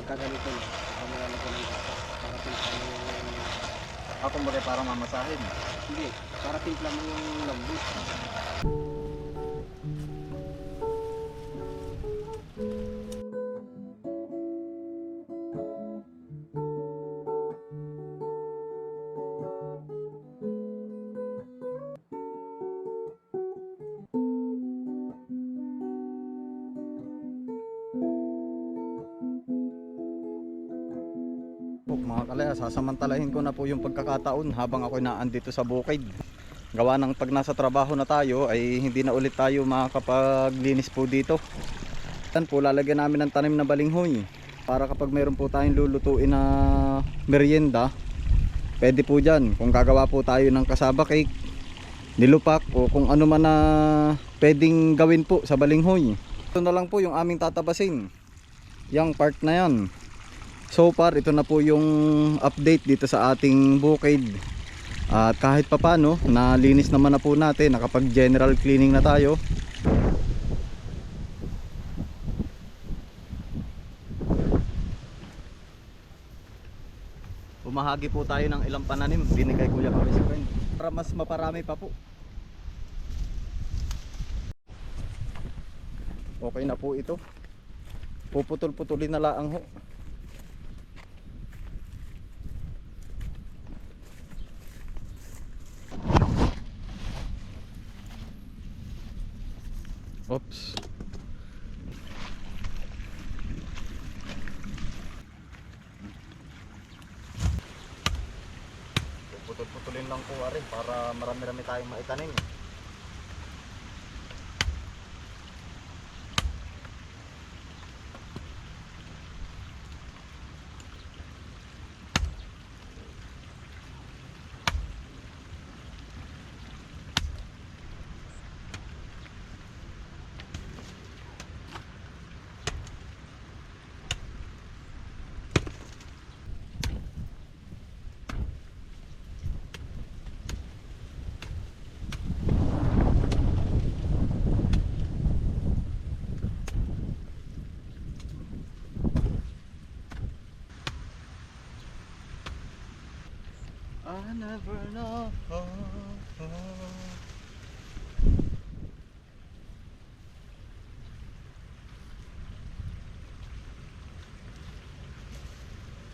pagka ganito na, saka nilalagyan ng gatas. Para timpla mo yung... Ako bagay parang mamasahin. Hindi, para timpla mo yung lambot. Mga kalaya, sasamantalahin ko na po yung pagkakataon habang ako naandito sa bukid. Gawa ng pag nasa trabaho na tayo ay hindi na ulit tayo makakapaglinis po dito. Yan po, lalagyan namin ng tanim na balinghoy. Para kapag mayroon po tayong lulutuin na merienda, pwede po dyan. Kung gagawa po tayo ng kasaba cake, nilupak o kung ano man na pwedeng gawin po sa balinghoy. Ito na lang po yung aming tatabasin. Yang part na yan. So far, ito na po yung update dito sa ating bukid. At kahit papano, nalinis naman na po natin, nakapag general cleaning na tayo. Umahagi po tayo ng ilang pananim, binigay Kuya Kawis friend. Para mas maparami pa po. Okay na po ito. Puputol-putulin na laang ho. Oops. Putol-putulin lang po rin para marami-rami tayong maitanim. I never know.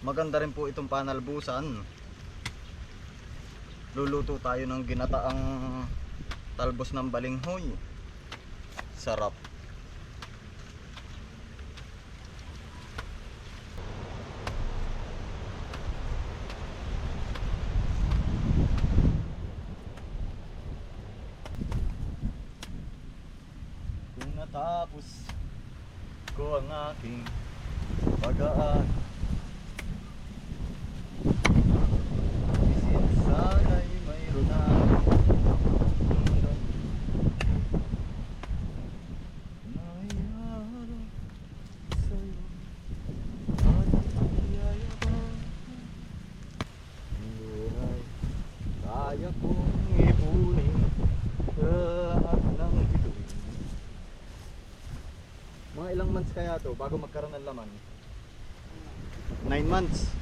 Maganda rin po itong panalbusan. Luluto tayo ng ginataang talbos ng balinghoy. Sarap. Kung natapos ko ang aking pag-aaral Isin sana'y mayroon na Mayroon sa'yo At iyayabang Ngunay Kaya kong ipunin Lahat ng bituin Mga ilang months kaya to bago magkaroon ng laman? 9 months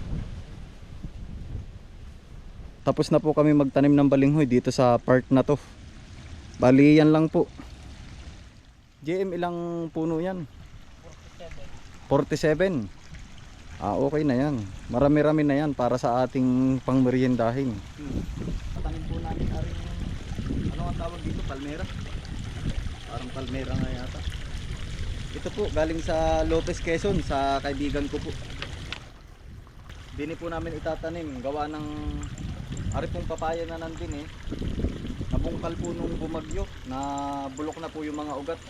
tapos na po kami magtanim ng balinghoy dito sa part na to. Bali yan lang po. JM ilang puno yan? 47. Ah okay na yan. Marami-rami na yan para sa ating pangmeriendahin. Tanim po namin na rin ano ang tawag dito? Palmera. Parang palmera nga yata. Ito po galing sa Lopez Quezon sa kaibigan ko po. Dini po namin itatanim gawa ng Ari pong papaya na nandun eh. Nabungkal po nung bumagyo na bulok na po yung mga ugat.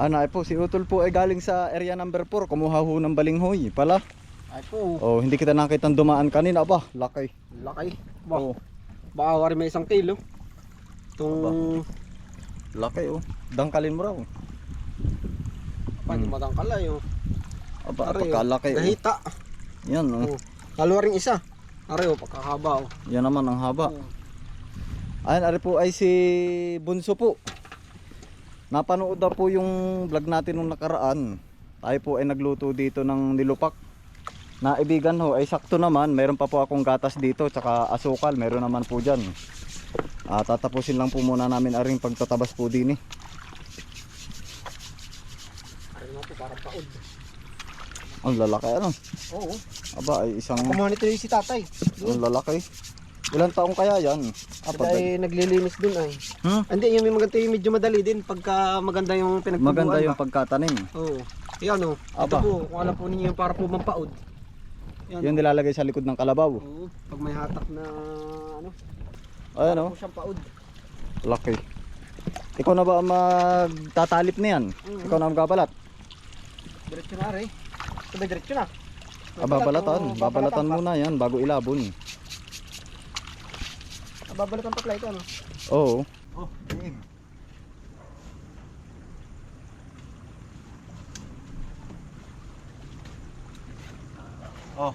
Ano ay po, si Utol po ay galing sa area number 4. Kumuha ho ng balinghoy pala. Ay po. Oh, hindi kita nakita dumaan kanina ba? Laki. Laki. Ba, Oh, baka wari may isang kilo. Itong laki oh. Dangkalin mo raw. Paano Hmm. matangkalay oh. Aba, Ari, pagkalaki oh. Gahita. Yan oh. Oh. Ring isa. Ari oh, pagkakaba oh. Yan naman ang haba. Oh. Ayan, ari po ay si Bunso po. Napanood daw po yung vlog natin nung nakaraan. Tayo po ay nagluto dito ng nilupak. Naibigan ho, ay sakto naman. Meron pa po akong gatas dito, tsaka asukal. Meron naman po dyan. Ah, tatapusin lang po muna namin aring pagtatabas po din eh. Naman po parang paod. Ang lalaki ano. Oo. Aba, ay isang Kumuha nito yung si tatay. ang lalaki. Ilang taong kaya yan? Apa, Aba, ay naglilinis dun ay. Hmm? Hindi, yung may maganda yung medyo madali din pagka maganda yung pinagtubuan Maganda yung pagkatanim. Oo. Yan oh. Ito Aba. po, kung alam po ninyo yung para po mampaod. Yan. Yung nilalagay sa likod ng kalabaw. Oo. Pag may hatak na ano, Ayan para oh. po siyang paod. Laki. Ikaw na ba ang magtatalip na yan? Mhm. Ikaw na ang magbabalat? Diretso na rin. Sabay diretso na. Ah, babalatan. Babalatan muna yan bago ilabon. Ah, Babalatan pa pala ito ano. Oo. Oh, game. Oh.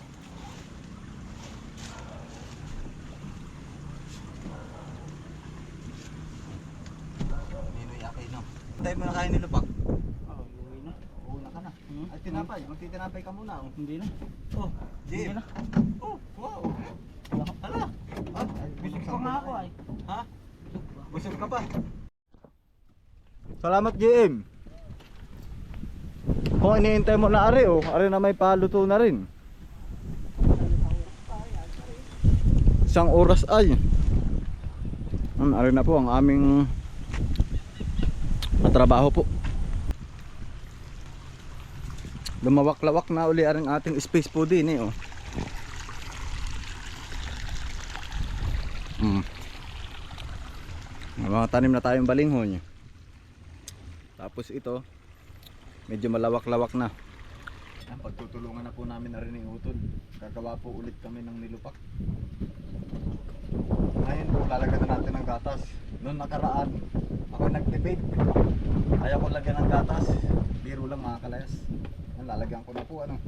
Ninoy akay no. Tayo mo na kain nilupak. Oh, uwi na. Una ka na. Hmm? Ay tinapay. Magtitinapay ka muna. Oh. Hindi na. Oh, Hindi Jim. na. Oh, wow. Ah, Busog pa nga ako ay. Ha? Busog ka pa. Salamat, JM. Kung iniintay mo na ari, oh, ari na may paluto na rin. Isang oras ay. Um, ari na po ang aming trabaho po. Lumawak-lawak na uli ang ating space po din eh, oh. Mm. May mga tanim na tayong balinghon. Tapos ito, medyo malawak-lawak na. Pagtutulungan na po namin na rin utol. Gagawa po ulit kami ng nilupak. Ngayon po, lalagyan na natin ng gatas. Noon nakaraan, ako nag-debate. Ayaw ko lagyan ng gatas. Biro lang mga kalayas. Yan, lalagyan ko na po ano.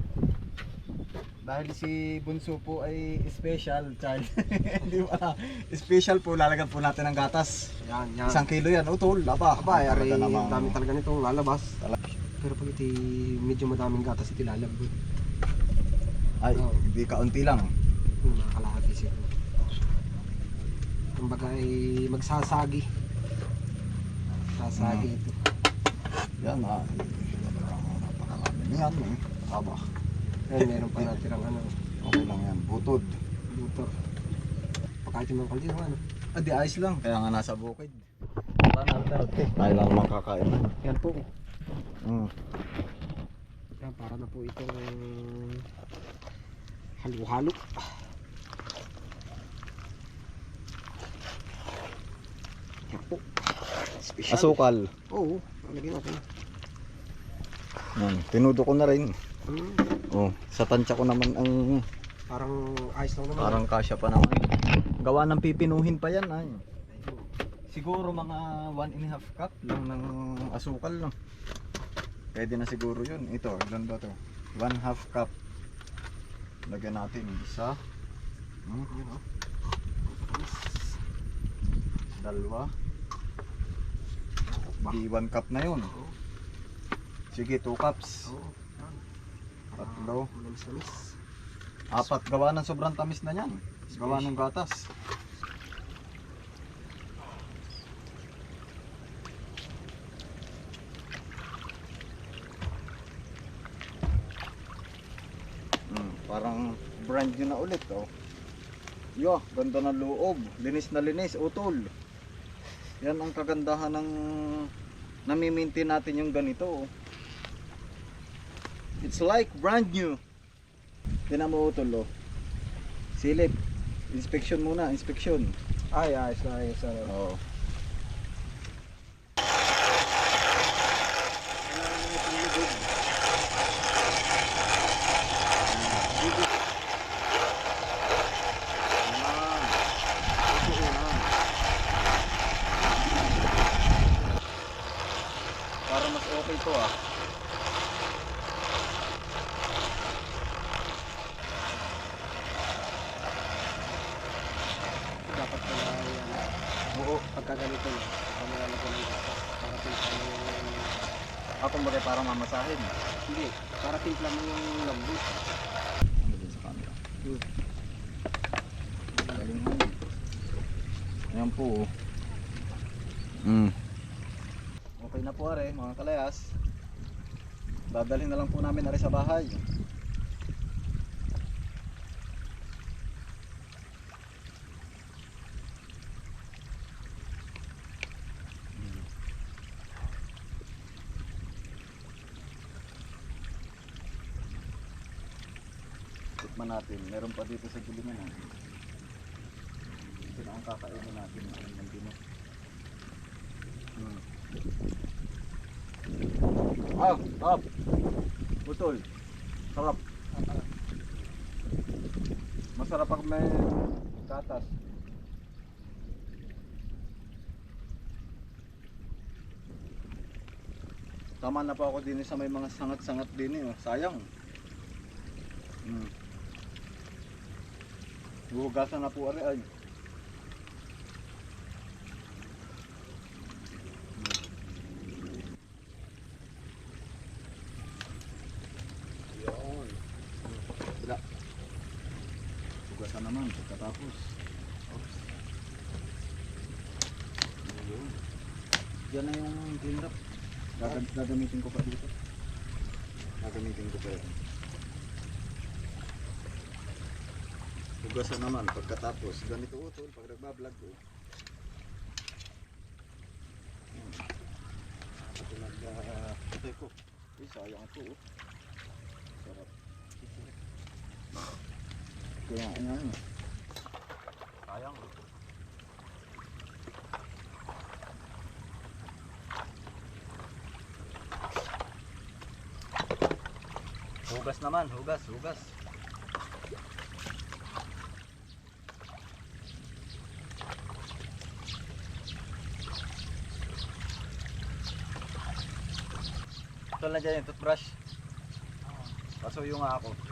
Dahil si Bunso po ay special child. Di ba? Special po, lalagyan po natin ng gatas. Yan, yan. Isang kilo yan, utol. Aba, Aba, ay, talaga namang- dami talaga nitong lalabas. Pero pag iti medyo madaming gatas iti lalabot. Ay, Oo. hindi kaunti lang. Yung mga kalahati siguro. Kumbaga ay magsasagi. Sasagi ito. Yan ah. Talagang napakarami yan eh. Aba, Yan, meron pa natirang ano, okay lang yan. Butod. Pagkait yung mga kaldero, ano. Ah, di ayos lang. Kaya nga nasa bukid. Tayo lang naman kakain. Yan po. Mm. Yan, para na po itong halo-halo. Yan po. Special. Asukal. Oo, lagyan natin. Yan. Tinudo ko na rin. Hmm, Oh, sa tansya ko naman ang parang ayos lang naman. parang kasya pa naman. Gawa ng pipinuhin pa yan ay. Siguro mga 1 and a half cup lang ng asukal no. Pwede na siguro yun. Ito, ilan ba to? 1 half cup. Lagyan natin isa. Hmm? Yun, oh. Dalawa. Di 1 cup na yun. Sige, 2 cups. Oo. Tatlo. Manamis-namis. Apat gawa ng sobrang tamis na yan. Gawa ng gatas. Hmm, parang brand new na ulit oh. Yo, ganda ng loob. Linis na linis, utol. Yan ang kagandahan ng nami-maintain natin yung ganito. oh. It's like brand new. Tinan mo utol. Oh. Silip. Inspection muna, inspection. Ay, ayos na, ayos na. Oo. Mas okay to ah. Pagka ganito na, ng gatas. Para timpla mo yung... Ako mo parang mamasahin. Hindi, para timpla mo yung lambot. Ano din sa camera? Galing mo. Ayan po. Mm. Okay na po are mga kalayas. Dadalhin na lang po namin are sa bahay. Tikman natin. Meron pa dito sa gilingan. Ito na ang kakainin natin. Ang nandino. Hmm. Ah, sarap. Utol. Sarap. Masarap pag may gatas. Tama na po ako din sa may mga sangat-sangat din eh. oh. Sayang. Hmm. Hugasan na po ari ay. Yun. Sila. Hugasan naman pagkatapos. Oops. Ayun. Yan na yung clean up. Gagam- gagamitin ko pa dito. Gagamitin ko pa yan. Hugasan naman pagkatapos. Ganito utol pag nagbablog ko. Hmm. Ito nag uh, ito ko. Uy, sayang ito oh. Sarap. Kaya ano ano. Sayang. Hugas naman, hugas, hugas. Ito na dyan yung toothbrush. Pasuyo nga ako.